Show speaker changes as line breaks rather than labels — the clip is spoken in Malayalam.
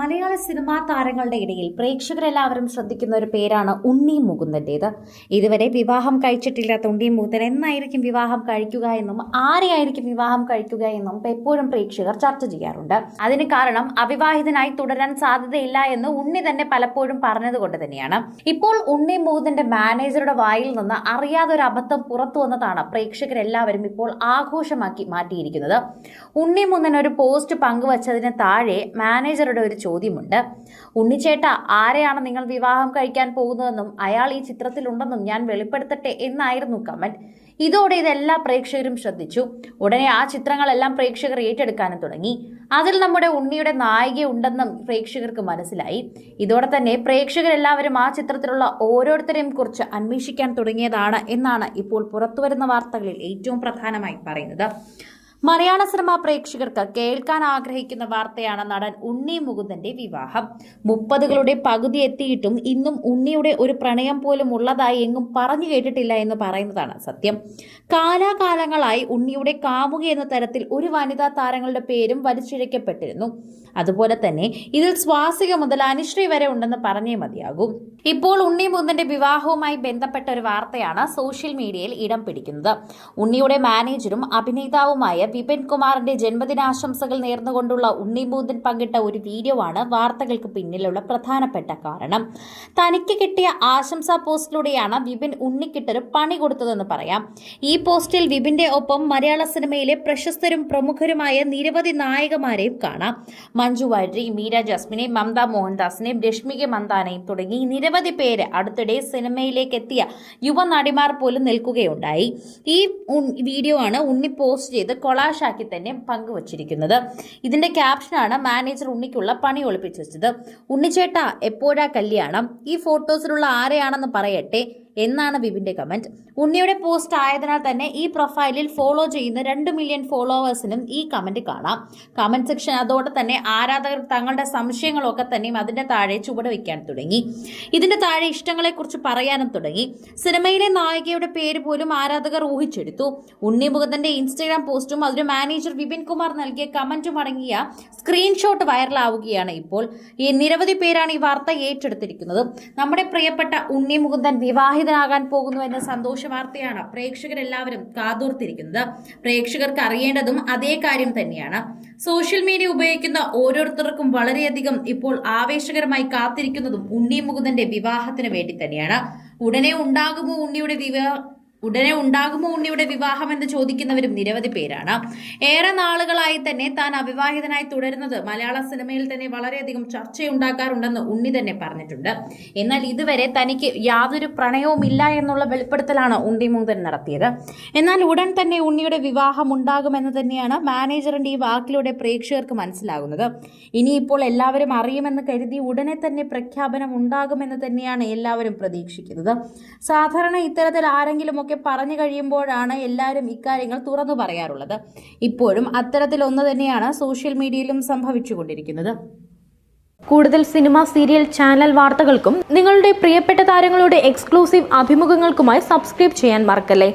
മലയാള സിനിമാ താരങ്ങളുടെ ഇടയിൽ പ്രേക്ഷകരെല്ലാവരും ശ്രദ്ധിക്കുന്ന ഒരു പേരാണ് ഉണ്ണി മുകുന്ദന്റേത് ഇതുവരെ വിവാഹം കഴിച്ചിട്ടില്ലാത്ത ഉണ്ണി മുകുന്ദൻ എന്നായിരിക്കും വിവാഹം കഴിക്കുക എന്നും ആരെയായിരിക്കും വിവാഹം കഴിക്കുക എന്നും എപ്പോഴും പ്രേക്ഷകർ ചർച്ച ചെയ്യാറുണ്ട്. അതിന് കാരണം അവിവാഹിതനായി തുടരാൻ സാധ്യതയില്ല എന്ന് ഉണ്ണി തന്നെ പലപ്പോഴും പറഞ്ഞതുകൊണ്ട് തന്നെയാണ്. ഇപ്പോൾ ഉണ്ണി മുകുന്ദന്റെ മാനേജറുടെ വായിൽ നിന്ന് അറിയാതെ ഒരു അബദ്ധം പുറത്തു വന്നതാണ് പ്രേക്ഷകരെല്ലാവരും ഇപ്പോൾ ആഘോഷമാക്കി മാറ്റിയിരിക്കുന്നത്. ഉണ്ണി മുകുന്ദൻ ഒരു പോസ്റ്റ് പങ്കുവച്ചതിന് താഴെ മാനേജറുടെ ഒരു ചോദ്യമുണ്ട്. ഉണ്ണിച്ചേട്ട ആരെയാണ് നിങ്ങൾ വിവാഹം കഴിക്കാൻ പോകുന്നതെന്നും അയാൾ ഈ ചിത്രത്തിലുണ്ടെന്നും ഞാൻ വെളിപ്പെടുത്തട്ടെ എന്നായിരുന്നു കമന്റ്. ഇതോടെ ഇതെല്ലാ പ്രേക്ഷകരും ശ്രദ്ധിച്ചു. ഉടനെ ആ ചിത്രങ്ങളെല്ലാം പ്രേക്ഷകർ ഏറ്റെടുക്കാനും തുടങ്ങി. അതിൽ നമ്മുടെ ഉണ്ണിയുടെ നായിക ഉണ്ടെന്നും പ്രേക്ഷകർക്ക് മനസ്സിലായി. ഇതോടെ തന്നെ പ്രേക്ഷകരെല്ലാവരും ആ ചിത്രത്തിലുള്ള ഓരോരുത്തരെയും കുറിച്ച് അന്വേഷിക്കാൻ തുടങ്ങിയതാണ് എന്നാണ് ഇപ്പോൾ പുറത്തുവരുന്ന വാർത്തകളിൽ ഏറ്റവും പ്രധാനമായി പറയുന്നത്. മലയാള പ്രേക്ഷകർക്ക് കേൾക്കാൻ ആഗ്രഹിക്കുന്ന വാർത്തയാണ് നടൻ ഉണ്ണി മുകുന്ദന്റെ വിവാഹം. മുപ്പതുകളുടെ പകുതി എത്തിയിട്ടും ഇന്നും ഉണ്ണിയുടെ ഒരു പ്രണയം പോലും ഉള്ളതായി എങ്ങും പറഞ്ഞു കേട്ടിട്ടില്ല എന്ന് പറയുന്നതാണ് സത്യം. കാലാകാലങ്ങളായി ഉണ്ണിയുടെ കാമുക എന്ന തരത്തിൽ ഒരു വനിതാ താരങ്ങളുടെ പേരും വലിച്ചിഴക്കപ്പെട്ടിരുന്നു അതുപോലെ തന്നെ ഇതിൽ സ്വാസിക മുതൽ അനുശ്രീ വരെ ഉണ്ടെന്ന് പറഞ്ഞേ മതിയാകും. ഇപ്പോൾ ഉണ്ണി മുകുന്ദന്റെ വിവാഹവുമായി ബന്ധപ്പെട്ട ഒരു വാർത്തയാണ് സോഷ്യൽ മീഡിയയിൽ ഇടം പിടിക്കുന്നത്. ഉണ്ണിയുടെ മാനേജരും അഭിനേതാവുമായ വിപിൻ കുമാറിന്റെ ജന്മദിനാശംസകൾ നേർന്നുകൊണ്ടുള്ള ഉണ്ണിമൂന്തൻ പങ്കിട്ട ഒരു വീഡിയോ ആണ് വാർത്തകൾക്ക് പിന്നിലുള്ള പ്രധാനപ്പെട്ട കാരണം. തനിക്ക് കിട്ടിയ ആശംസാ പോസ്റ്റിലൂടെയാണ് വിപിൻ ഉണ്ണിക്കിട്ടൊരു പണി കൊടുത്തതെന്ന് പറയാം. ഈ പോസ്റ്റിൽ വിപിന്റെ ഒപ്പം മലയാള സിനിമയിലെ പ്രശസ്തരും പ്രമുഖരുമായ നിരവധി നായകമാരെയും കാണാം. മഞ്ജു വാര്യർ മീര ജസ്മിനെ മമത മോഹൻദാസിനെയും രശ്മിക മന്ദാനയും തുടങ്ങി നിരവധി പേര് അടുത്തിടെ സിനിമയിലേക്ക് എത്തിയ യുവ നടിമാർ പോലും നിൽക്കുകയുണ്ടായി. ഈ വീഡിയോ ആണ് ഉണ്ണി പോസ്റ്റ് ചെയ്ത് കൊളാഷാക്കി തന്നെ പങ്കുവച്ചിരിക്കുന്നത്. ഇതിന്റെ ക്യാപ്ഷനാണ് മാനേജർ ഉണ്ണിക്കുള്ള പണി ഒളിപ്പിച്ചു വെച്ചത്. ഉണ്ണിച്ചേട്ട എപ്പോഴാ കല്യാണം? ഈ ഫോട്ടോസിലുള്ള ആരെയാണെന്ന് പറയട്ടെ? എന്നാണ് വിപിന്റെ കമന്റ് ഉണ്ണിയുടെ പോസ്റ്റ് ആയതിനാൽ തന്നെ ഈ പ്രൊഫൈലിൽ ഫോളോ ചെയ്യുന്ന രണ്ട് മില്യൺ ഫോളോവേഴ്സിനും ഈ കമന്റ് കാണാം. കമന്റ് സെക്ഷൻ അതോടെ തന്നെ ആരാധകർ തങ്ങളുടെ സംശയങ്ങളൊക്കെ തന്നെയും അതിന്റെ താഴെ ചുവട് വയ്ക്കാൻ തുടങ്ങി. ഇതിന്റെ താഴെ ഇഷ്ടങ്ങളെക്കുറിച്ച് പറയാനും തുടങ്ങി. സിനിമയിലെ നായികയുടെ പേര് പോലും ആരാധകർ ഊഹിച്ചെടുത്തു. ഉണ്ണി മുഖത്തിന്റെ ഇൻസ്റ്റഗ്രാം പോസ്റ്റും അതിന് മാനേജർ വിപിൻ കുമാർ നൽകിയ കമന്റും അടങ്ങിയ സ്ക്രീൻഷോട്ട് വൈറലാവുകയാണ് ഇപ്പോൾ. ഈ നിരവധി പേരാണ് ഈ വാർത്ത ഏറ്റെടുത്തിരിക്കുന്നത്. നമ്മുടെ പ്രിയപ്പെട്ട ഉണ്ണി മുകുന്ദൻ വിവാഹിതനാകാൻ പോകുന്നു എന്ന സന്തോഷ വാർത്തയാണ് പ്രേക്ഷകരെല്ലാവരും കാതോർത്തിരിക്കുന്നത്. പ്രേക്ഷകർക്ക് അറിയേണ്ടതും അതേ കാര്യം തന്നെയാണ്. സോഷ്യൽ മീഡിയ ഉപയോഗിക്കുന്ന ഓരോരുത്തർക്കും വളരെയധികം ഇപ്പോൾ ആവേശകരമായി കാത്തിരിക്കുന്നതും ഉണ്ണി മുകുന്ദന്റെ വിവാഹത്തിന് വേണ്ടി തന്നെയാണ്. ഉടനെ ഉണ്ടാകുമോ ഉണ്ണിയുടെ വിവാഹ ഉടനെ ഉണ്ടാകുമോ ഉണ്ണിയുടെ വിവാഹം എന്ന് ചോദിക്കുന്നവരും നിരവധി പേരാണ്. ഏറെ നാളുകളായി തന്നെ താൻ അവിവാഹിതനായി തുടരുന്നത് മലയാള സിനിമയിൽ തന്നെ വളരെയധികം ചർച്ചയുണ്ടാക്കാറുണ്ടെന്ന് ഉണ്ണി തന്നെ പറഞ്ഞിട്ടുണ്ട്. എന്നാൽ ഇതുവരെ തനിക്ക് യാതൊരു പ്രണയവും ഇല്ല എന്നുള്ള വെളിപ്പെടുത്തലാണ് ഉണ്ണി മൂന്തൻ നടത്തിയത്. എന്നാൽ ഉടൻ തന്നെ ഉണ്ണിയുടെ വിവാഹം ഉണ്ടാകുമെന്ന് തന്നെയാണ് മാനേജറിന്റെ ഈ വാക്കിലൂടെ പ്രേക്ഷകർക്ക് മനസ്സിലാകുന്നത്. ഇനിയിപ്പോൾ എല്ലാവരും അറിയുമെന്ന് കരുതി ഉടനെ തന്നെ പ്രഖ്യാപനം ഉണ്ടാകുമെന്ന് തന്നെയാണ് എല്ലാവരും പ്രതീക്ഷിക്കുന്നത്. സാധാരണ ഇത്തരത്തിൽ ആരെങ്കിലുമൊക്കെ പറഞ്ഞു കഴിയുമ്പോഴാണ് എല്ലാവരും ഇക്കാര്യങ്ങൾ തുറന്നു പറയാറുള്ളത്. ഇപ്പോഴും അത്തരത്തിലൊന്ന് തന്നെയാണ് സോഷ്യൽ മീഡിയയിലും സംഭവിച്ചുകൊണ്ടിരിക്കുന്നത്.
കൂടുതൽ സിനിമ സീരിയൽ ചാനൽ വാർത്തകൾക്കും നിങ്ങളുടെ പ്രിയപ്പെട്ട താരങ്ങളുടെ എക്സ്ക്ലൂസീവ് അഭിമുഖങ്ങൾക്കുമായി സബ്സ്ക്രൈബ് ചെയ്യാൻ മറക്കല്ലേ?